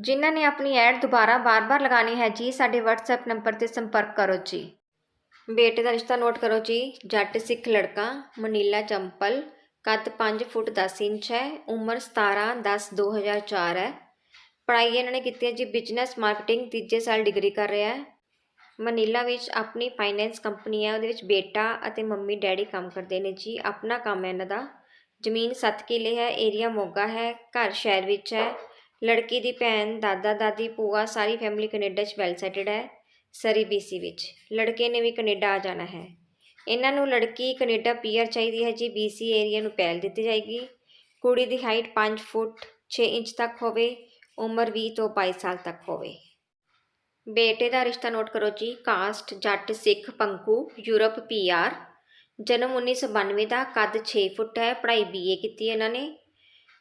ਜਿਨ੍ਹਾਂ ਨੇ ਆਪਣੀ ਐਡ ਦੁਬਾਰਾ ਬਾਰ-ਬਾਰ ਲਗਾਣੀ ਹੈ ਜੀ, ਸਾਡੇ WhatsApp ਨੰਬਰ ਤੇ ਸੰਪਰਕ ਕਰੋ ਜੀ। ਬੇਟੇ ਦਾ ਰਿਸ਼ਤਾ ਨੋਟ ਕਰੋ ਜੀ, ਜੱਟ ਸਿੱਖ ਲੜਕਾ, ਮਨੀਲਾ ਚੰਪਲ, ਕੱਦ 5 ਫੁੱਟ 10 ਇੰਚ ਹੈ, ਉਮਰ 17 10 2004 ਹੈ। ਪੜ੍ਹਾਈ ਇਹਨਾਂ ਨੇ ਕੀਤੀ ਹੈ ਜੀ ਬਿਜ਼ਨਸ ਮਾਰਕੀਟਿੰਗ ਤੀਜੇ ਸਾਲ ਡਿਗਰੀ ਕਰ ਰਿਹਾ ਹੈ। ਮਨੀਲਾ ਵਿੱਚ ਆਪਣੀ ਫਾਈਨੈਂਸ ਕੰਪਨੀ ਹੈ, ਉਹਦੇ ਵਿੱਚ ਬੇਟਾ ਅਤੇ ਮੰਮੀ, ਡੈਡੀ ਕੰਮ ਕਰਦੇ ਨੇ ਜੀ, ਆਪਣਾ ਕੰਮ ਹੈ ਇਹਨਾਂ ਦਾ। ਜ਼ਮੀਨ 7 ਕਿੱਲੇ ਹੈ ਏਰੀਆ ਮੋਗਾ ਹੈ, ਘਰ ਸ਼ਹਿਰ ਵਿੱਚ ਹੈ। ਲੜਕੀ ਦੀ ਭੈਣ, ਦਾਦਾ, ਦਾਦੀ, ਭੂਆ ਸਾਰੀ ਫੈਮਿਲੀ ਕੈਨੇਡਾ 'ਚ ਵੈਲ ਸੈਟਡ ਹੈ, ਸਰੀ BC ਵਿੱਚ। ਲੜਕੇ ਨੇ ਵੀ ਕੈਨੇਡਾ ਆ ਜਾਣਾ ਹੈ। ਇਹਨਾਂ ਨੂੰ ਲੜਕੀ ਕੈਨੇਡਾ ਪੀਆਰ ਚਾਹੀਦੀ ਹੈ ਜੀ BC ਏਰੀਆ ਨੂੰ ਪਹਿਲ ਦਿੱਤੀ ਜਾਏਗੀ। ਕੁੜੀ ਦੀ ਹਾਈਟ 5 ਫੁੱਟ 6 ਇੰਚ ਤੱਕ ਹੋਵੇ, ਉਮਰ 20 ਤੋਂ 22 ਸਾਲ ਤੱਕ ਹੋਵੇ। ਬੇਟੇ ਦਾ ਰਿਸ਼ਤਾ ਨੋਟ ਕਰੋ ਜੀ ਕਾਸਟ ਜੱਟ, ਸਿੱਖ, ਪੰਕੂ, ਯੂਰਪ ਪੀਆਰ ਜਨਮ 1992 ਦਾ, ਕੱਦ 6 ਫੁੱਟ ਹੈ, ਪੜ੍ਹਾਈ BA ਕੀਤੀ ਇਹਨਾਂ ਨੇ।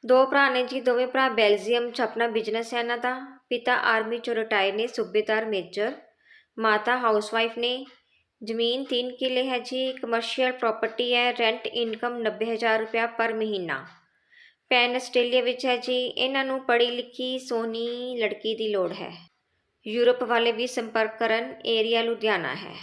ਦੋ ਭਰਾ ਨੇ ਜੀ, ਦੋਵੇਂ ਭਰਾ ਬੈਲਜੀਅਮ 'ਚ ਆਪਣਾ ਬਿਜ਼ਨਸ ਹੈ ਇਹਨਾਂ ਦਾ। ਪਿਤਾ ਆਰਮੀ 'ਚੋਂ ਰਿਟਾਇਰ ਨੇ, ਸੂਬੇਦਾਰ ਮੇਜਰ ਮਾਤਾ ਹਾਊਸਵਾਈਫ ਨੇ। ਜ਼ਮੀਨ 3 ਕਿੱਲੇ ਹੈ ਜੀ ਕਮਰਸ਼ੀਅਲ ਪ੍ਰਾਪਰਟੀ ਹੈ ਰੈਂਟ ਇਨਕਮ 90000 ਰੁਪਇਆ ਪਰ ਮਹੀਨਾ। ਪੈਨ ਆਸਟ੍ਰੇਲੀਆ ਵਿੱਚ ਹੈ ਜੀ, ਇਹਨਾਂ ਨੂੰ ਪੜ੍ਹੀ ਲਿਖੀ ਸੋਹਣੀ ਲੜਕੀ ਦੀ ਲੋੜ ਹੈ। ਯੂਰਪ ਵਾਲੇ ਵੀ ਸੰਪਰਕ ਕਰਨ ਏਰੀਆ ਲੁਧਿਆਣਾ ਹੈ।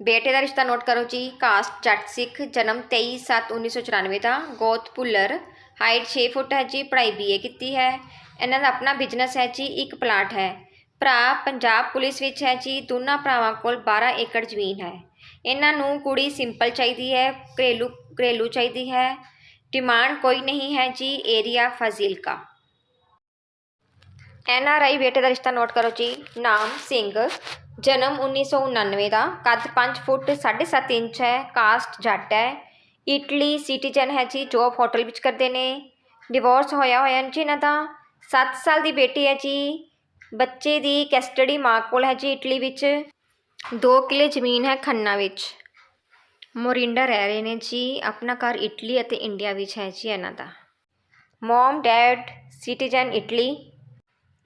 ਬੇਟੇ ਦਾ ਰਿਸ਼ਤਾ ਨੋਟ ਕਰੋ ਜੀ, ਕਾਸਟ ਜੱਟ ਸਿੱਖ, ਜਨਮ 23/7/1994 ਦਾ, ਗੋਤ ਭੁੱਲਰ ਹਾਈਟ 6 ਫੁੱਟ ਹੈ ਜੀ, ਪੜ੍ਹਾਈ BA ਕੀਤੀ ਹੈ। ਇਹਨਾਂ ਦਾ ਆਪਣਾ ਬਿਜ਼ਨਸ ਹੈ ਜੀ, ਇੱਕ ਪਲਾਟ ਹੈ। ਭਰਾ ਪੰਜਾਬ ਪੁਲਿਸ ਵਿੱਚ ਹੈ ਜੀ, ਦੋਨਾਂ ਭਰਾਵਾਂ ਕੋਲ 12 ਏਕੜ ਜ਼ਮੀਨ ਹੈ। ਇਹਨਾਂ ਨੂੰ ਕੁੜੀ ਸਿੰਪਲ ਚਾਹੀਦੀ ਹੈ, ਘਰੇਲੂ ਘਰੇਲੂ ਚਾਹੀਦੀ ਹੈ। ਡਿਮਾਂਡ ਕੋਈ ਨਹੀਂ ਹੈ ਜੀ, area Fazilka. N R I ਬੇਟੇ ਦਾ ਰਿਸ਼ਤਾ ਨੋਟ ਕਰੋ ਜੀ, ਨਾਮ ਸਿੰਘ। ਜਨਮ 1999 ਦਾ, ਕੱਦ 5 ਫੁੱਟ 7.5 ਇੰਚ ਹੈ, ਕਾਸਟ ਜੱਟ ਹੈ। ਇਟਲੀ ਸਿਟੀਜ਼ਨ ਹੈ ਜੀ ਜੋਬ ਹੋਟਲ ਵਿੱਚ ਕਰਦੇ ਨੇ। ਡਿਵੋਰਸ ਹੋਇਆ ਹੋਇਆ ਜੀ ਇਹਨਾਂ ਦਾ। 7 ਸਾਲ ਦੀ ਬੇਟੀ ਹੈ ਜੀ। ਬੱਚੇ ਦੀ ਕਸਟਡੀ ਮਾਂ ਕੋਲ ਹੈ ਜੀ ਇਟਲੀ ਵਿੱਚ। 2 ਕਿੱਲੇ ਜ਼ਮੀਨ ਹੈ ਖੰਨਾ ਵਿੱਚ। ਮੋਰਿੰਡਾ ਰਹਿ ਰਹੇ ਨੇ ਜੀ। ਆਪਣਾ ਘਰ ਇਟਲੀ ਅਤੇ ਇੰਡੀਆ ਵਿੱਚ ਹੈ ਜੀ ਇਹਨਾਂ ਦਾ। Mom, dad, citizen Italy.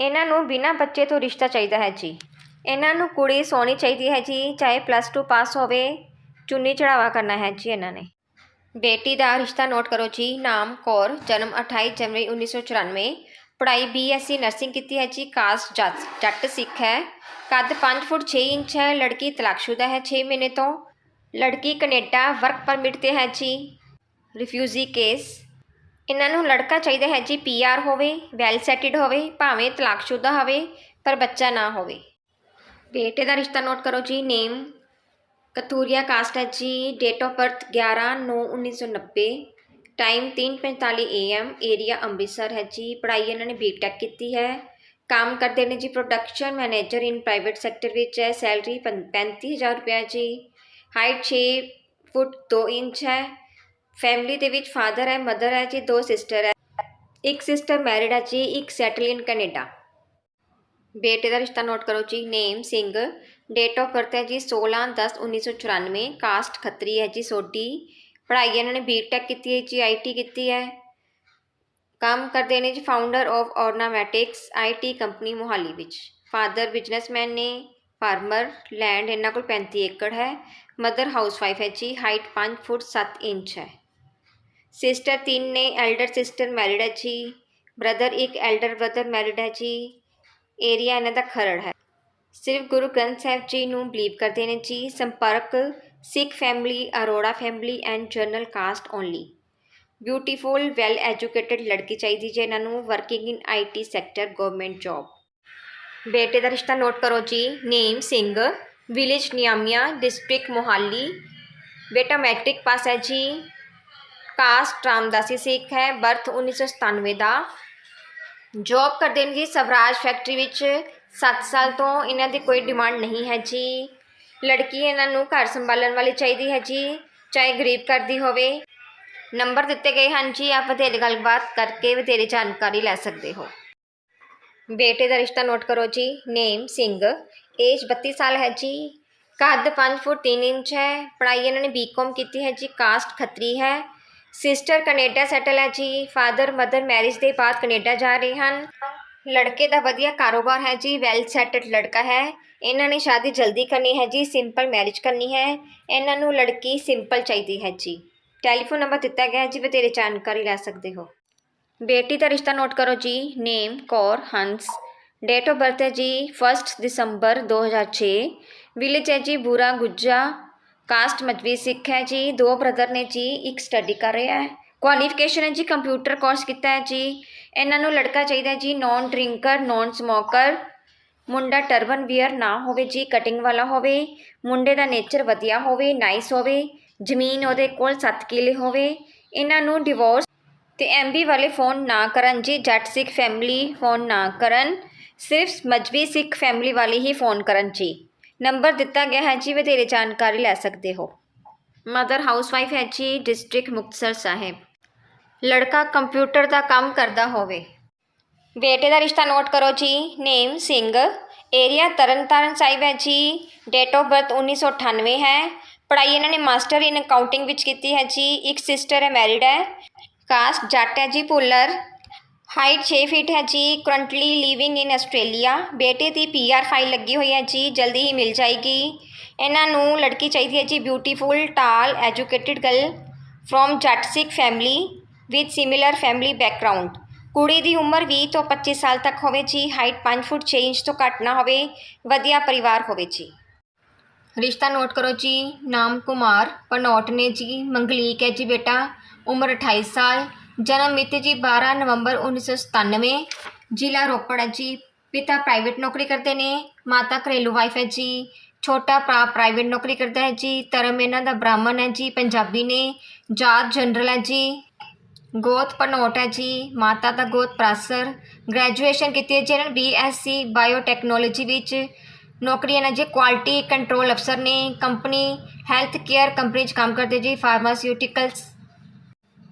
ਇਹਨਾਂ ਨੂੰ ਬਿਨਾਂ ਬੱਚੇ ਤੋਂ ਰਿਸ਼ਤਾ ਚਾਹੀਦਾ ਹੈ ਜੀ। ਇਹਨਾਂ ਨੂੰ ਕੁੜੀ ਸੋਹਣੀ ਚਾਹੀਦੀ ਹੈ ਜੀ। ਚਾਹੇ ਪਲੱਸ 2 ਪਾਸ ਹੋਵੇ, ਚੁੰਨੀ ਚੜਾਵਾ ਕਰਨਾ ਹੈ ਜੀ ਇਹਨਾਂ ਨੇ। ਬੇਟੀ ਦਾ ਰਿਸ਼ਤਾ ਨੋਟ ਕਰੋ ਜੀ, ਨਾਮ ਕੌਰ, ਜਨਮ 28 ਜਨਵਰੀ 1994 ਪੜ੍ਹਾਈ ਬੀਐਸਸੀ ਨਰਸਿੰਗ ਕੀਤੀ ਹੈ ਜੀ, ਕਾਸਟ ਜੱਟ ਜੱਟ ਸਿੱਖ ਹੈ। ਕੱਦ 5 ਫੁੱਟ 6 ਇੰਚ ਹੈ, ਲੜਕੀ ਤਲਾਕਸ਼ੁਦਾ ਹੈ 6 ਮਹੀਨੇ ਤੋਂ। ਲੜਕੀ ਕੈਨੇਡਾ ਵਰਕ ਪਰਮਿਟ ਤੇ ਹੈ ਜੀ, ਰਿਫਿਊਜੀ ਕੇਸ। ਇਹਨਾਂ ਨੂੰ ਲੜਕਾ ਚਾਹੀਦਾ ਹੈ ਜੀ ਪੀਆਰ ਹੋਵੇ, ਵੈਲ ਸੈਟਡ ਹੋਵੇ, ਭਾਵੇਂ ਤਲਾਕਸ਼ੁਦਾ ਹੋਵੇ, ਪਰ ਬੱਚਾ ਨਾ ਹੋਵੇ। ਬੇਟੇ ਦਾ ਰਿਸ਼ਤਾ ਨੋਟ ਕਰੋ ਜੀ, ਨੇਮ ਕਤੂਰੀਆ ਕਾਸਟ ਹੈ ਜੀ date of birth 11/9/1990 time 3:45 AM area Amritsar ਹੈ ਜੀ। ਪੜ੍ਹਾਈ ਇਹਨਾਂ ਨੇ ਬੀਟੈਕ ਕੀਤੀ ਹੈ। ਕੰਮ ਕਰਦੇ ਨੇ ਜੀ production manager in private sector ਵਿੱਚ ਹੈ। ਸੈਲਰੀ 35000 ਰੁਪਏ ਜੀ। ਹਾਈਟ 6 ਫੁੱਟ 2 ਇੰਚ ਹੈ। ਫੈਮਿਲੀ ਦੇ ਵਿੱਚ ਫਾਦਰ ਹੈ ਮਦਰ ਹੈ ਜੀ, ਦੋ ਸਿਸਟਰ ਹੈ। ਇੱਕ ਸਿਸਟਰ ਮੈਰਿਡ ਹੈ ਜੀ, ਇੱਕ ਸੈਟਲ ਇਨ ਕੈਨੇਡਾ ਬੇਟੇ ਦਾ ਰਿਸ਼ਤਾ ਨੋਟ ਕਰੋ ਜੀ name Singh date of birth ਹੈ ਜੀ 16/10/1994 ਕਾਸਟ ਖੱਤਰੀ ਹੈ ਜੀ ਸੋਢੀ। ਪੜ੍ਹਾਈ ਇਹਨਾਂ ਨੇ ਬੀਟੈਕ ਕੀਤੀ ਹੈ ਜੀ ਆਈਟੀ ਕੀਤੀ ਹੈ। ਕੰਮ ਕਰਦੇ ਨੇ ਜੀ founder of Ornamatics IT company Mohali ਵਿੱਚ। ਫਾਦਰ ਬਿਜ਼ਨਸਮੈਨ ਨੇ ਫਾਰਮਰ ਲੈਂਡ ਇਹਨਾਂ ਕੋਲ 35 ਏਕੜ ਹੈ। ਮਦਰ ਹਾਊਸਵਾਈਫ ਹੈ ਜੀ ਹਾਈਟ 5 ਫੁੱਟ 7 ਇੰਚ ਹੈ। ਸਿਸਟਰ ਤਿੰਨ ਨੇ ਐਲਡਰ ਸਿਸਟਰ ਮੈਰਿਡ ਹੈ ਜੀ। ਬ੍ਰਦਰ ਇੱਕ ਐਲਡਰ ਬ੍ਰਦਰ ਮੈਰਿਡ ਹੈ ਜੀ। ਏਰੀਆ ਇਹਨਾਂ ਦਾ ਖਰੜ ਹੈ। ਸਿਰਫ ਗੁਰੂ ਗ੍ਰੰਥ ਸਾਹਿਬ ਜੀ ਨੂੰ ਬਲੀਵ ਕਰਦੇ ਨੇ ਜੀ, ਸੰਪਰਕ, Sikh family Arora family and general caste only beautiful well educated ਲੜਕੀ ਚਾਹੀਦੀ ਜੇ ਇਹਨਾਂ ਨੂੰ working in IT sector government job ਬੇਟੇ ਦਾ ਰਿਸ਼ਤਾ ਨੋਟ ਕਰੋ ਜੀ, name Singh village Niamia district Mohali. ਬੇਟਾ ਮੈਟ੍ਰਿਕ ਪਾਸ ਹੈ ਜੀ ਕਾਸਟ ਰਾਮਦਾਸੀ ਸਿੱਖ ਹੈ ਬਰਥ 1997 ਦਾ। ਜੌਬ ਕਰਦੇ ਨੇ ਜੀ ਸਵਰਾਜ ਫੈਕਟਰੀ ਵਿੱਚ 7 ਸਾਲ ਤੋਂ ਇਹਨਾਂ ਦੀ ਕੋਈ ਡਿਮਾਂਡ ਨਹੀਂ ਹੈ ਜੀ। ਲੜਕੀ ਇਹਨਾਂ ਨੂੰ ਘਰ ਸੰਭਾਲਣ ਵਾਲੀ ਚਾਹੀਦੀ ਹੈ ਜੀ, ਚਾਹੇ ਗਰੀਬ ਘਰ ਦੀ ਹੋਵੇ। ਨੰਬਰ ਦਿੱਤੇ ਗਏ ਹਨ ਜੀ, ਆਪ ਵਧੇਰੇ ਗੱਲਬਾਤ ਕਰਕੇ ਵਧੇਰੇ ਜਾਣਕਾਰੀ ਲੈ ਸਕਦੇ ਹੋ। ਬੇਟੇ ਦਾ ਰਿਸ਼ਤਾ ਨੋਟ ਕਰੋ ਜੀ, ਨੇਮ ਸਿੰਘ ਏਜ 32 ਸਾਲ ਹੈ ਜੀ। ਕੱਦ 5 ਫੁੱਟ 3 ਇੰਚ ਹੈ, ਪੜ੍ਹਾਈ ਇਹਨਾਂ ਨੇ ਬੀਕਾਮ ਕੀਤੀ ਹੈ ਜੀ ਕਾਸਟ ਖੱਤਰੀ ਹੈ। ਸਿਸਟਰ ਕੈਨੇਡਾ ਸੈਟਲ ਹੈ ਜੀ ਫਾਦਰ ਮਦਰ ਮੈਰਿਜ ਦੇ ਬਾਅਦ ਕੈਨੇਡਾ ਜਾ ਰਹੇ ਹਨ। ਲੜਕੇ ਦਾ ਵਧੀਆ ਕਾਰੋਬਾਰ ਹੈ ਜੀ ਵੈਲ ਸੈਟਡ ਲੜਕਾ ਹੈ। ਇਹਨਾਂ ਨੇ ਸ਼ਾਦੀ ਜਲਦੀ ਕਰਨੀ ਹੈ ਜੀ ਸਿੰਪਲ ਮੈਰਿਜ ਕਰਨੀ ਹੈ। ਇਹਨਾਂ ਨੂੰ ਲੜਕੀ ਸਿੰਪਲ ਚਾਹੀਦੀ ਹੈ ਜੀ। ਟੈਲੀਫੋਨ ਨੰਬਰ ਦਿੱਤਾ ਗਿਆ ਹੈ ਜੀ ਵਧੇਰੇ ਜਾਣਕਾਰੀ ਲੈ ਸਕਦੇ ਹੋ। ਬੇਟੀ ਦਾ ਰਿਸ਼ਤਾ ਨੋਟ ਕਰੋ ਜੀ name Kaur Hans. Date of birth ਹੈ ਜੀ 1 ਦਸੰਬਰ 2006 ਵਿਲੇਜ ਹੈ ਜੀ, ਬੂਰਾ ਗੁੱਜਾ। ਕਾਸਟ ਮਜਬੀ ਸਿੱਖ ਹੈ ਜੀ, ਦੋ ਬ੍ਰਦਰ ਨੇ ਜੀ, ਇੱਕ ਸਟੱਡੀ ਕਰ ਰਿਹਾ ਹੈ। ਕੁਆਲੀਫਿਕੇਸ਼ਨ ਹੈ ਜੀ ਕੰਪਿਊਟਰ ਕੋਰਸ ਕੀਤਾ ਹੈ ਜੀ। ਇਹਨਾਂ ਨੂੰ ਲੜਕਾ ਚਾਹੀਦਾ ਜੀ ਨੌਨ ਡਰਿੰਕਰ ਨੌਨ ਸਮੋਕਰ ਮੁੰਡਾ ਟਰਬਨ ਵੀਅਰ ਨਾ ਹੋਵੇ ਜੀ ਕਟਿੰਗ ਵਾਲਾ ਹੋਵੇ। ਮੁੰਡੇ ਦਾ ਨੇਚਰ ਵਧੀਆ ਹੋਵੇ ਨਾਈਸ ਹੋਵੇ। ਜ਼ਮੀਨ ਉਹਦੇ ਕੋਲ 7 ਕਿੱਲੇ ਹੋਵੇ। ਇਹਨਾਂ ਨੂੰ ਡਿਵੋਰਸ ਤੇ ਐਮਬੀ ਵਾਲੇ ਫੋਨ ਨਾ ਕਰਨ ਜੀ, ਜੱਟ ਸਿੱਖ ਫੈਮਿਲੀ ਫੋਨ ਨਾ ਕਰਨ। ਸਿਰਫ ਮਜਬੀ ਸਿੱਖ ਫੈਮਿਲੀ ਵਾਲੇ ਹੀ ਫੋਨ ਕਰਨ ਜੀ। ਨੰਬਰ ਦਿੱਤਾ ਗਿਆ ਹੈ ਜੀ, ਵਧੇਰੇ ਜਾਣਕਾਰੀ ਲੈ ਸਕਦੇ ਹੋ। ਮਦਰ ਹਾਊਸਵਾਈਫ ਹੈ ਜੀ ਡਿਸਟ੍ਰਿਕਟ ਮੁਕਤਸਰ ਸਾਹਿਬ। ਲੜਕਾ ਕੰਪਿਊਟਰ ਦਾ ਕੰਮ ਕਰਦਾ ਹੋਵੇ। ਬੇਟੇ ਦਾ ਰਿਸ਼ਤਾ ਨੋਟ ਕਰੋ ਜੀ। ਨੇਮ ਸਿੰਘ। ਏਰੀਆ ਤਰਨਤਾਰਨ ਸਾਹਿਬ ਹੈ ਜੀ। ਡੇਟ ਆਫ ਬਰਥ 1998 ਹੈ। ਪੜ੍ਹਾਈ ਇਹਨਾਂ ਨੇ ਮਾਸਟਰ ਇਨ ਅਕਾਊਂਟਿੰਗ ਵਿੱਚ ਕੀਤੀ ਹੈ ਜੀ। ਇੱਕ ਸਿਸਟਰ ਹੈ ਮੈਰਿਡ ਹੈ। ਕਾਸਟ ਜੱਟ ਹੈ ਜੀ ਪੁੱਲਰ ਹਾਈਟ 6 ਫੀਟ ਹੈ ਜੀ। ਕਰੰਟਲੀ ਲਿਵਿੰਗ ਇਨ ਆਸਟ੍ਰੇਲੀਆ ਬੇਟੇ ਦੀ ਪੀਆਰ ਫਾਈਲ ਲੱਗੀ ਹੋਈ ਹੈ ਜੀ। ਜਲਦੀ ਹੀ ਮਿਲ ਜਾਏਗੀ। ਇਹਨਾਂ ਨੂੰ ਲੜਕੀ ਚਾਹੀਦੀ ਹੈ ਜੀ। Beautiful tall educated girl from Jatt Sikh family with similar family background ਕੁੜੀ ਦੀ ਉਮਰ 20 ਤੋਂ 25 ਸਾਲ ਤੱਕ ਹੋਵੇ ਜੀ ਹਾਈਟ 5 ਫੁੱਟ 6 ਇੰਚ ਤੋਂ ਘੱਟ ਨਾ ਹੋਵੇ, ਵਧੀਆ ਪਰਿਵਾਰ ਹੋਵੇ ਜੀ। ਰਿਸ਼ਤਾ ਨੋਟ ਕਰੋ ਜੀ, ਨਾਮ ਕੁਮਾਰ, ਪਨੋਟ ਨੇ ਜੀ, ਮੰਗਲੀਕ ਹੈ ਜੀ ਬੇਟਾ, ਉਮਰ 28 ਸਾਲ, ਜਨਮ ਮਿਤੀ ਜੀ 12 ਨਵੰਬਰ 1997 ਜ਼ਿਲ੍ਹਾ ਰੋਪੜ ਹੈ ਜੀ। ਪਿਤਾ ਪ੍ਰਾਈਵੇਟ ਨੌਕਰੀ ਕਰਦੇ ਨੇ, ਮਾਤਾ ਘਰੇਲੂ ਵਾਈਫ ਹੈ ਜੀ। ਛੋਟਾ ਭਰਾ ਪ੍ਰਾਈਵੇਟ ਨੌਕਰੀ ਕਰਦਾ ਹੈ ਜੀ। ਧਰਮ ਇਹਨਾਂ ਦਾ ਬ੍ਰਾਹਮਣ ਹੈ ਜੀ, ਪੰਜਾਬੀ ਨੇ। ਜਾਤ ਜਨਰਲ ਹੈ ਜੀ। ਗੋਤ ਪਨੋਟ ਹੈ ਜੀ, ਮਾਤਾ ਦਾ ਗੋਤ ਪ੍ਰਾਸਰ। ਗ੍ਰੈਜੂਏਸ਼ਨ ਕੀਤੀ ਹੈ ਜੀ ਇਹਨਾਂ ਨੇ ਬੀਐਸਸੀ ਬਾਇਓਟੈਕਨੋਲੋਜੀ ਵਿੱਚ। ਨੌਕਰੀ ਇਹਨਾਂ ਜੀ ਕੁਆਲਿਟੀ ਕੰਟਰੋਲ ਅਫਸਰ ਨੇ। ਕੰਪਨੀ ਹੈਲਥ ਕੇਅਰ ਕੰਪਨੀ 'ਚ ਕੰਮ ਕਰਦੇ ਜੀ ਫਾਰਮਾਸਿਊਟੀਕਲਸ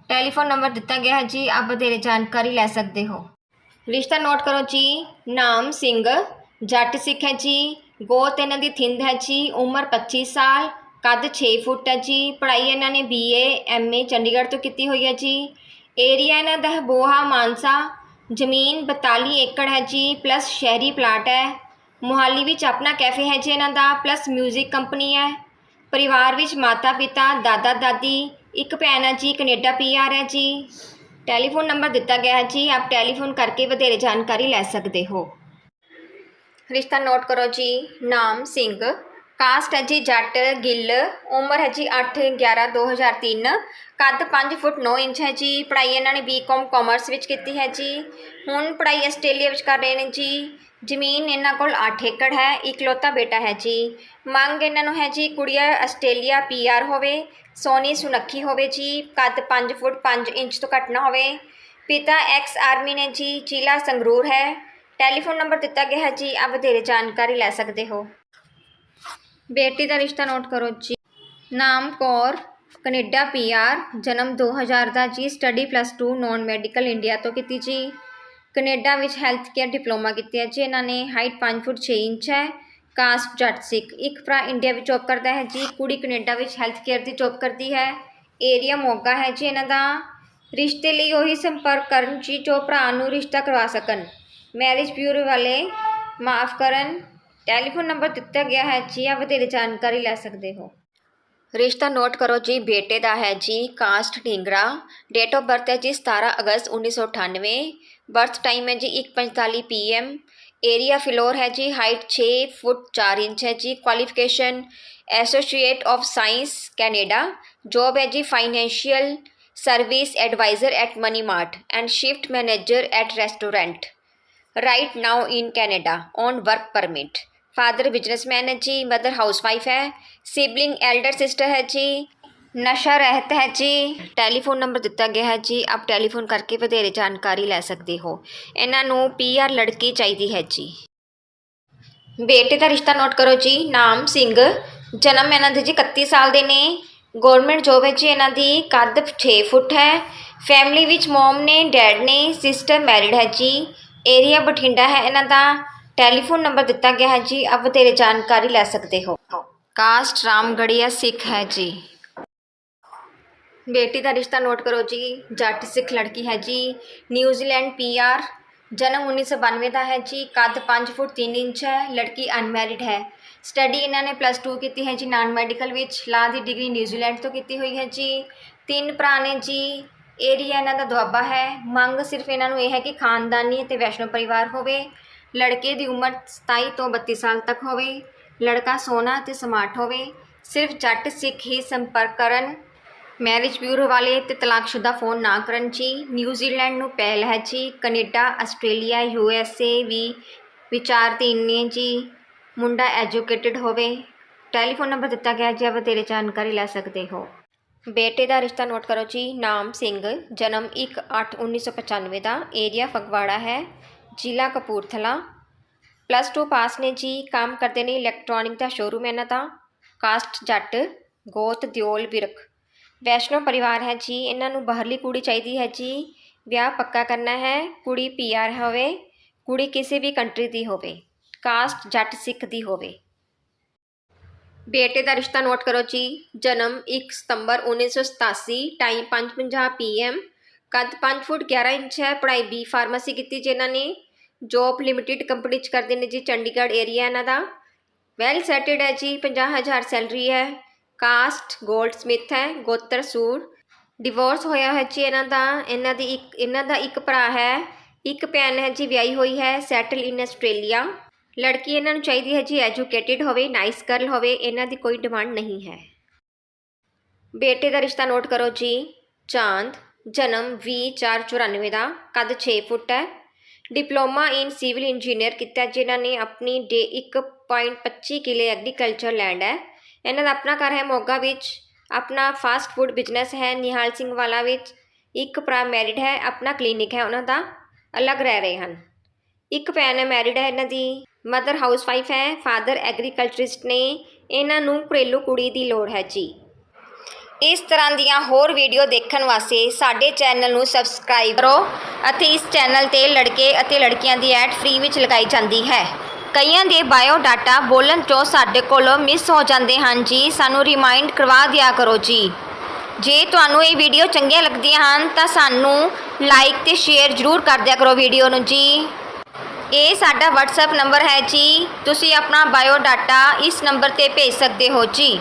ਟੈਲੀਫੋਨ ਨੰਬਰ ਦਿੱਤਾ ਗਿਆ ਹੈ ਜੀ, ਆਪ ਵਧੇਰੇ ਜਾਣਕਾਰੀ ਲੈ ਸਕਦੇ ਹੋ। ਰਿਸ਼ਤਾ ਨੋਟ ਕਰੋ ਜੀ, ਨਾਮ ਸਿੰਘ, ਜੱਟ ਸਿੱਖ ਹੈ ਜੀ। ਗੋਤ ਇਹਨਾਂ ਦੀ ਥਿੰਦ ਹੈ ਜੀ, ਉਮਰ 25 ਸਾਲ, ਕੱਦ 6 ਫੁੱਟ ਹੈ ਜੀ। ਪੜ੍ਹਾਈ ਇਹਨਾਂ ਨੇ ਬੀਏ ਐਮਏ ਚੰਡੀਗੜ੍ਹ ਤੋਂ ਕੀਤੀ ਹੋਈ ਹੈ ਜੀ। ਏਰੀਆ ਇਹਨਾਂ ਦਾ ਬੋਹਾ, ਮਾਨਸਾ, ਜ਼ਮੀਨ 42 ਏਕੜ ਹੈ ਜੀ ਪਲੱਸ ਸ਼ਹਿਰੀ ਪਲਾਟ ਹੈ। ਮੁਹਾਲੀ ਵਿੱਚ ਆਪਣਾ ਕੈਫੇ ਹੈ ਜੀ ਇਹਨਾਂ ਦਾ ਪਲੱਸ 뮤직 ਕੰਪਨੀ ਹੈ। ਪਰਿਵਾਰ ਵਿੱਚ ਮਾਤਾ ਪਿਤਾ ਦਾਦਾ, ਦਾਦੀ, ਇੱਕ ਭੈਣ ਹੈ ਜੀ, ਕੈਨੇਡਾ ਪੀਆਰ ਹੈ ਜੀ। ਟੈਲੀਫੋਨ ਨੰਬਰ ਦਿੱਤਾ ਗਿਆ ਹੈ ਜੀ, ਆਪ ਟੈਲੀਫੋਨ ਕਰਕੇ ਵਧੇਰੇ ਜਾਣਕਾਰੀ ਲੈ ਸਕਦੇ ਹੋ। ਰਿਸ਼ਤਾ ਨੋਟ ਕਰੋ ਜੀ, ਨਾਮ ਸਿੰਘ। ਕਾਸਟ ਹੈ ਜੀ ਜੱਟ, ਗਿੱਲ, ਉਮਰ ਹੈ ਜੀ 8 11 2003 ਕੱਦ 5 ਫੁੱਟ 9 ਇੰਚ ਹੈ ਜੀ, ਪੜ੍ਹਾਈ ਇਹਨਾਂ ਨੇ ਬੀਕਾਮ ਕਾਮਰਸ ਵਿੱਚ ਕੀਤੀ ਹੈ ਜੀ। ਹੁਣ ਪੜ੍ਹਾਈ ਆਸਟ੍ਰੇਲੀਆ ਵਿੱਚ ਕਰ ਰਹੇ ਨੇ ਜੀ। ਜ਼ਮੀਨ ਇਹਨਾਂ ਕੋਲ 8 ਏਕੜ ਹੈ, ਇਕਲੌਤਾ ਬੇਟਾ ਹੈ ਜੀ। ਮੰਗ ਇਹਨਾਂ ਨੂੰ ਹੈ ਜੀ ਕੁੜੀਆ ਆਸਟ੍ਰੇਲੀਆ ਪੀਆਰ ਹੋਵੇ, ਸੋਨੀ ਸੁਨੱਖੀ ਹੋਵੇ ਜੀ, ਕੱਦ 5 ਫੁੱਟ 5 ਇੰਚ ਤੋਂ ਘੱਟ ਨਾ ਹੋਵੇ। ਪਿਤਾ ਐਕਸ ਆਰਮੀ ਨੇ ਜੀ, ਜ਼ਿਲ੍ਹਾ ਸੰਗਰੂਰ ਹੈ। ਟੈਲੀਫੋਨ ਨੰਬਰ ਦਿੱਤਾ ਗਿਆ ਹੈ ਜੀ ਆਪ ਵਧੇਰੇ ਜਾਣਕਾਰੀ ਲੈ ਸਕਦੇ ਹੋ। ਬੇਟੀ ਦਾ ਰਿਸ਼ਤਾ ਨੋਟ ਕਰੋ ਜੀ। ਨਾਮ ਕੌਰ, ਕੈਨੇਡਾ ਪੀਆਰ ਜਨਮ 2000 ਦਾ ਜੀ, study plus 2 non medical India ਤੋਂ ਕੀਤੀ ਜੀ। ਕੈਨੇਡਾ ਵਿੱਚ ਹੈਲਥ ਕੇਅਰ ਡਿਪਲੋਮਾ ਕੀਤੀ ਹੈ ਜੀ, ਇਹਨਾਂ ਨੇ ਹਾਈਟ 5 ਫੁੱਟ 6 ਇੰਚ ਹੈ, ਕਾਸਟ ਜੱਟ ਸਿੱਖ। ਇੱਕ ਭਰਾ ਇੰਡੀਆ ਵਿੱਚ ਜੋਬ ਕਰਦਾ ਹੈ ਜੀ, ਕੁੜੀ ਕੈਨੇਡਾ ਵਿੱਚ ਹੈਲਥ ਕੇਅਰ ਦੀ ਜੋਬ ਕਰਦੀ ਹੈ। ਏਰੀਆ ਮੋਗਾ ਹੈ ਜੀ, ਇਹਨਾਂ ਦਾ। ਰਿਸ਼ਤੇ ਲਈ ਉਹੀ ਸੰਪਰਕ ਕਰਨ ਜੀ, ਜੋ ਭਰਾ ਨੂੰ ਰਿਸ਼ਤਾ ਕਰਵਾ ਸਕਣ। ਮੈਰਿਜ ਬਿਊਰੋ ਵਾਲੇ ਮਾਫ ਕਰਨ। ਟੈਲੀਫੋਨ ਨੰਬਰ ਦਿੱਤਾ ਗਿਆ ਹੈ ਜੀ ਆ ਵਧੇਰੇ ਜਾਣਕਾਰੀ ਲੈ ਸਕਦੇ ਹੋ ਰਿਸ਼ਤਾ ਨੋਟ ਕਰੋ ਜੀ ਬੇਟੇ ਦਾ ਹੈ ਜੀ caste Dhingra date of birth ਹੈ ਜੀ 17 ਅਗਸਤ 1998 ਬਰਥ ਟਾਈਮ ਹੈ ਜੀ 1:45 ਪੀਐਮ ਏਰੀਆ ਫਿਲੋਰ ਹੈ ਜੀ ਹਾਈਟ 6 ਫੁੱਟ 4 ਇੰਚ ਹੈ ਜੀ qualification associate of science Canada job ਹੈ ਜੀ financial service advisor at Money Mart and shift manager at restaurant right now in Canada, on work permit. Father businessman ਹੈ ਜੀ ਮਦਰ ਹਾਊਸਵਾਈਫ ਹੈ sibling elder sister ਹੈ ਜੀ, ਨਸ਼ਾ ਰਹਿਤ ਹੈ ਜੀ। ਟੈਲੀਫੋਨ ਨੰਬਰ ਦਿੱਤਾ ਗਿਆ ਹੈ ਜੀ, ਆਪ ਟੈਲੀਫੋਨ ਕਰਕੇ ਵਧੇਰੇ ਜਾਣਕਾਰੀ ਲੈ ਸਕਦੇ ਹੋ। ਇਹਨਾਂ ਨੂੰ ਪੀਆਰ ਲੜਕੀ ਚਾਹੀਦੀ ਹੈ ਜੀ। ਬੇਟੇ ਦਾ ਰਿਸ਼ਤਾ ਨੋਟ ਕਰੋ ਜੀ, ਨਾਮ ਸਿੰਘ, ਜਨਮ ਇਹਨਾਂ ਦੇ ਜੀ 31 ਸਾਲ ਦੇ ਨੇ। ਗਵਰਨਮੈਂਟ ਜੋਬ ਹੈ ਜੀ ਇਹਨਾਂ ਦੀ, ਕੱਦ 6 ਫੁੱਟ ਹੈ। ਫੈਮਿਲੀ ਵਿੱਚ ਮਮ ਨੇ ਡੈਡ ਨੇ ਸਿਸਟਰ ਮੈਰਿਡ ਹੈ ਜੀ। ਏਰੀਆ ਬਠਿੰਡਾ ਹੈ ਇਹਨਾਂ ਦਾ। ਟੈਲੀਫੋਨ ਨੰਬਰ ਦਿੱਤਾ ਗਿਆ ਹੈ ਜੀ, ਆਪ ਵਧੇਰੇ ਜਾਣਕਾਰੀ ਲੈ ਸਕਦੇ ਹੋ। ਕਾਸਟ ਰਾਮਗੜੀਆ ਸਿੱਖ ਹੈ ਜੀ। ਬੇਟੀ ਦਾ ਰਿਸ਼ਤਾ ਨੋਟ ਕਰੋ ਜੀ, ਜੱਟ ਸਿੱਖ ਲੜਕੀ ਹੈ ਜੀ। ਨਿਊਜ਼ੀਲੈਂਡ ਪੀਆਰ ਜਨਮ 1992 ਦਾ ਹੈ ਜੀ, ਕੱਦ 5 ਫੁੱਟ 3 ਇੰਚ ਹੈ, ਲੜਕੀ ਅਨਮੈਰਿਡ ਹੈ। ਸਟੱਡੀ ਇਹਨਾਂ ਨੇ ਪਲੱਸ 2 ਕੀਤੀ ਹੈ ਜੀ, ਨਾਨ ਮੈਡੀਕਲ ਵਿੱਚ, ਲਾ ਦੀ ਡਿਗਰੀ ਨਿਊਜ਼ੀਲੈਂਡ ਤੋਂ ਕੀਤੀ ਹੋਈ ਹੈ ਜੀ। ਤਿੰਨ ਭਰਾ ਨੇ ਜੀ, ਏਰੀਆ ਇਹਨਾਂ ਦਾ ਦੁਆਬਾ ਹੈ। ਮੰਗ ਸਿਰਫ ਇਹਨਾਂ ਨੂੰ ਇਹ ਹੈ ਕਿ ਖਾਨਦਾਨੀ ਅਤੇ ਵੈਸ਼ਨੋ ਪਰਿਵਾਰ ਹੋਵੇ। ਲੜਕੇ ਦੀ ਉਮਰ 27 ਤੋਂ 32 ਸਾਲ ਤੱਕ ਹੋਵੇ, ਲੜਕਾ ਸੋਹਣਾ ਅਤੇ ਸਮਾਰਟ ਹੋਵੇ, ਸਿਰਫ ਜੱਟ ਸਿੱਖ ਹੀ ਸੰਪਰਕ ਕਰਨ। ਮੈਰਿਜ ਬਿਊਰੋ ਵਾਲੇ ਤੇ ਤਲਾਕਸ਼ੁਦਾ ਫੋਨ ਨਾ ਕਰਨ ਜੀ। ਨਿਊਜ਼ੀਲੈਂਡ ਨੂੰ ਪਹਿਲ ਹੈ ਜੀ। Canada, Australia, U S A ਵੀ ਵਿਚਾਰਧੀਨ ਨੇ ਜੀ। ਮੁੰਡਾ ਐਜੂਕੇਟਿਡ ਹੋਵੇ। ਟੈਲੀਫੋਨ ਨੰਬਰ ਦਿੱਤਾ ਗਿਆ ਜੀ, ਆਪ ਤੇਰੇ ਜਾਣਕਾਰੀ ਲੈ ਸਕਦੇ ਹੋ। ਬੇਟੇ ਦਾ ਰਿਸ਼ਤਾ ਨੋਟ ਕਰੋ ਜੀ। ਨਾਮ ਸਿੰਘ, ਜਨਮ 1/8/1995 ਦਾ, ਏਰੀਆ ਫਗਵਾੜਾ ਹੈ। ਜ਼ਿਲ੍ਹਾ ਕਪੂਰਥਲਾ ਪਲੱਸ 2 ਪਾਸ ਨੇ ਜੀ ਕੰਮ ਕਰਦੇ ਨੇ ਇਲੈਕਟ੍ਰੋਨਿਕ ਦਾ ਸ਼ੋਰੂਮ ਇਹਨਾਂ ਦਾ ਕਾਸਟ ਜੱਟ ਗੋਤ ਦਿਓਲ ਵਿਰਕ ਵੈਸ਼ਨੋ ਪਰਿਵਾਰ ਹੈ ਜੀ ਇਹਨਾਂ ਨੂੰ ਬਾਹਰਲੀ ਕੁੜੀ ਚਾਹੀਦੀ ਹੈ ਜੀ ਵਿਆਹ ਪੱਕਾ ਕਰਨਾ ਹੈ ਕੁੜੀ ਪੀਆਰ ਹੋਵੇ ਕੁੜੀ ਕਿਸੇ ਵੀ ਕੰਟਰੀ ਦੀ ਹੋਵੇ ਕਾਸਟ ਜੱਟ ਸਿੱਖ ਦੀ ਹੋਵੇ ਬੇਟੇ ਦਾ ਰਿਸ਼ਤਾ ਨੋਟ ਕਰੋ ਜੀ ਜਨਮ 1 ਸਤੰਬਰ 1987 ਟਾਈਮ 5:50 ਪੀਐਮ ਕੱਦ 5 ਫੁੱਟ 11 ਇੰਚ ਹੈ, ਪੜ੍ਹਾਈ ਬੀ ਫਾਰਮੇਸੀ ਕੀਤੀ ਜੀ ਇਹਨਾਂ ਨੇ। ਜੋਬ ਲਿਮਿਟਿਡ ਕੰਪਨੀ ਚ ਕਰਦੇ ਨੇ ਜੀ, ਚੰਡੀਗੜ੍ਹ ਏਰੀਆ ਇਹਨਾਂ ਦਾ। ਵੈਲ ਸੈਟਡ ਹੈ ਜੀ 50000 ਸੈਲਰੀ ਹੈ। ਕਾਸਟ ਗੋਲਡ ਸਮਿਥ ਹੈ, ਗੋਤਰ ਸੂਰ। ਡਿਵੋਰਸ ਹੋਇਆ ਹੈ ਜੀ ਇਹਨਾਂ ਦਾ। ਇਹਨਾਂ ਦੀ ਇੱਕ ਇਹਨਾਂ ਦਾ ਇੱਕ ਭਰਾ ਹੈ, ਇੱਕ ਭੈਣ ਹੈ ਜੀ, ਵਿਆਹੀ ਹੋਈ ਹੈ ਸੈਟਲ ਇਨ ਆਸਟ੍ਰੇਲੀਆ ਲੜਕੀ ਇਹਨਾਂ ਨੂੰ ਚਾਹੀਦੀ ਹੈ ਜੀ ਐਜੂਕੇਟਿਡ ਹੋਵੇ ਨਾਈਸ ਗਰਲ ਹੋਵੇ, ਇਹਨਾਂ ਦੀ ਕੋਈ ਡਿਮਾਂਡ ਨਹੀਂ ਹੈ। ਬੇਟੇ ਦਾ ਰਿਸ਼ਤਾ ਨੋਟ ਕਰੋ ਜੀ, ਚਾਂਦ। ਜਨਮ 20/4/94 ਦਾ, ਕੱਦ 6 ਫੁੱਟ ਹੈ। ਡਿਪਲੋਮਾ ਇਨ ਸਿਵਲ ਇੰਜੀਨੀਅਰ ਕੀਤਾ, ਜਿਨ੍ਹਾਂ ਨੇ ਆਪਣੀ ਡੇ 1.25 ਕਿਲੇ ਐਗਰੀਕਲਚਰ ਲੈਂਡ ਹੈ। ਇਹਨਾਂ ਦਾ ਆਪਣਾ ਘਰ ਹੈ ਮੋਗਾ ਵਿੱਚ। ਆਪਣਾ ਫਾਸਟ ਫੂਡ ਬਿਜ਼ਨਸ ਹੈ, ਨਿਹਾਲ ਸਿੰਘ ਵਾਲਾ ਵਿੱਚ। ਇੱਕ ਭਰਾ ਮੈਰਿਡ ਹੈ, ਆਪਣਾ ਕਲੀਨਿਕ ਹੈ, ਉਹਨਾਂ ਦਾ ਅਲੱਗ ਰਹਿ ਰਹੇ ਹਨ। ਇੱਕ ਭੈਣ ਹੈ ਮੈਰਿਡ ਹੈ, ਇਹਨਾਂ ਦੀ ਮਦਰ ਹਾਊਸਵਾਈਫ ਹੈ ਫਾਦਰ ਐਗਰੀਕਲਚਰਿਸਟ ਨੇ। ਇਹਨਾਂ ਨੂੰ ਘਰੇਲੂ ਕੁੜੀ ਦੀ ਲੋੜ ਹੈ ਜੀ। ਇਸ ਤਰ੍ਹਾਂ ਦੀਆਂ ਹੋਰ ਵੀਡੀਓ ਦੇਖਣ ਵਾਸਤੇ ਸਾਡੇ ਚੈਨਲ ਨੂੰ ਸਬਸਕ੍ਰਾਈਬ ਕਰੋ ਅਤੇ ਇਸ ਚੈਨਲ ਤੇ ਲੜਕੇ ਅਤੇ ਲੜਕੀਆਂ ਦੀ ਐਡ ਫ੍ਰੀ ਵਿੱਚ ਲਗਾਈ ਜਾਂਦੀ ਹੈ। ਕਈਆਂ ਦੇ ਬਾਇਓ ਡਾਟਾ ਬੋਲਣ ਤੋਂ ਸਾਡੇ ਕੋਲੋਂ ਮਿਸ ਹੋ ਜਾਂਦੇ ਹਨ। ਜੀ, ਸਾਨੂੰ ਰਿਮਾਈਂਡ ਕਰਵਾ ਦਿਆ ਕਰੋ ਜੀ। ਜੇ ਤੁਹਾਨੂੰ ਇਹ ਵੀਡੀਓ ਚੰਗੀਆਂ ਲੱਗਦੀਆਂ ਹਨ, ਤਾਂ ਸਾਨੂੰ ਲਾਈਕ ਤੇ ਸ਼ੇਅਰ ਜ਼ਰੂਰ ਕਰ ਦਿਆ ਕਰੋ ਵੀਡੀਓ ਨੂੰ। ਜੀ, ਇਹ ਸਾਡਾ WhatsApp ਨੰਬਰ ਹੈ ਜੀ। ਤੁਸੀਂ ਆਪਣਾ ਬਾਇਓ ਡਾਟਾ ਇਸ ਨੰਬਰ ਤੇ ਭੇਜ ਸਕਦੇ ਹੋ। ਜੀ